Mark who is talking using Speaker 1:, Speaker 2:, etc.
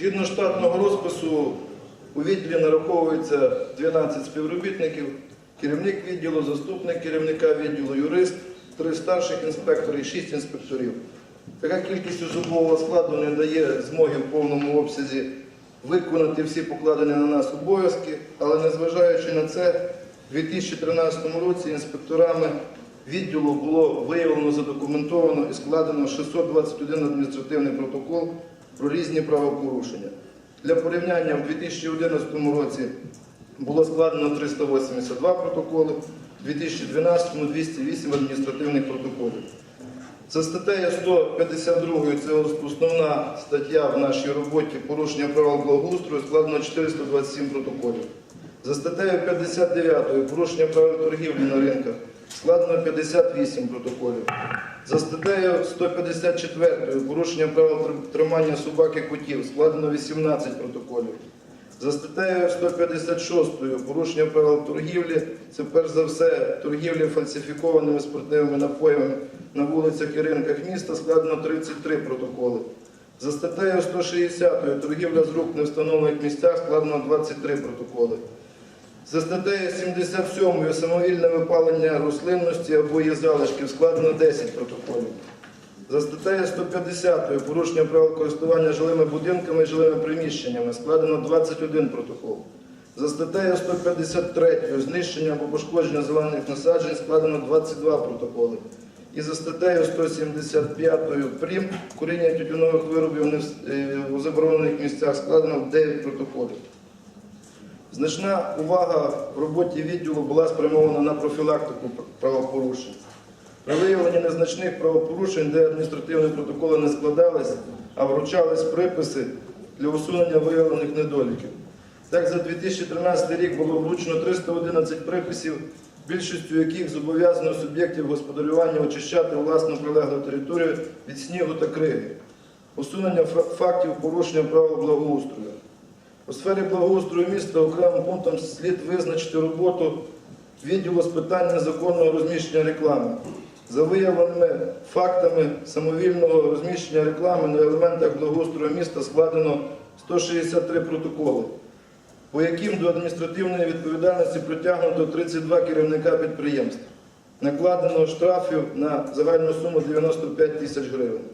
Speaker 1: Згідно штатного розпису, у відділі нараховується 12 співробітників, керівник відділу, заступник керівника відділу, юрист, три старших інспектори і шість інспекторів. Така кількість особового складу не дає змоги в повному обсязі виконати всі покладені на нас обов'язки, але незважаючи на це, у 2013 році інспекторами відділу було виявлено, задокументовано і складено 621 адміністративний протокол про різні правопорушення. Для порівняння в 2011 році було складено 382 протоколи, у 2012 – 208 адміністративних протоколів. За статтею 152, це основна стаття в нашій роботі порушення правил благоустрою, складено 427 протоколів. За статтею 59 порушення правил торгівлі на ринках складено 58 протоколів. За статтею 154 порушення правил тримання собак і котів складено 18 протоколів. За статтею 156 порушення правил торгівлі, це перш за все торгівлі фальсифікованими спиртневими напоями на вулицях і ринках міста складено 33 протоколи. За статтею 160 торгівля з рук в невстановлених місцях складено 23 протоколи. За статтею 77 самовільне випалення рослинності або її залишків складено 10 протоколів. За статтею 150 порушення правил користування жилими будинками і жилими приміщеннями складено 21 протокол. За статтею 153 знищення або пошкодження зелених насаджень складено 22 протоколи. І за статтею 175 прим куріння тютюнових виробів в- е, у заборонених місцях складено 9 протоколів. Значна увага в роботі відділу була спрямована на профілактику правопорушень. При виявленні незначних правопорушень, де адміністративні протоколи не складались, а вручались приписи для усунення виявлених недоліків. Так, за 2013 рік було вручено 311 приписів, більшістю яких зобов'язано суб'єктів господарювання очищати власну прилеглу територію від снігу та криги, усунення фактів порушення правил благоустрою. У сфері благоустрою міста окремим пунктом слід визначити роботу відділу з питань незаконного розміщення реклами. За виявленими фактами самовільного розміщення реклами на елементах благоустрою міста складено 163 протоколи, по яким до адміністративної відповідальності притягнуто 32 керівника підприємств. Накладено штрафів на загальну суму 95 тисяч гривень.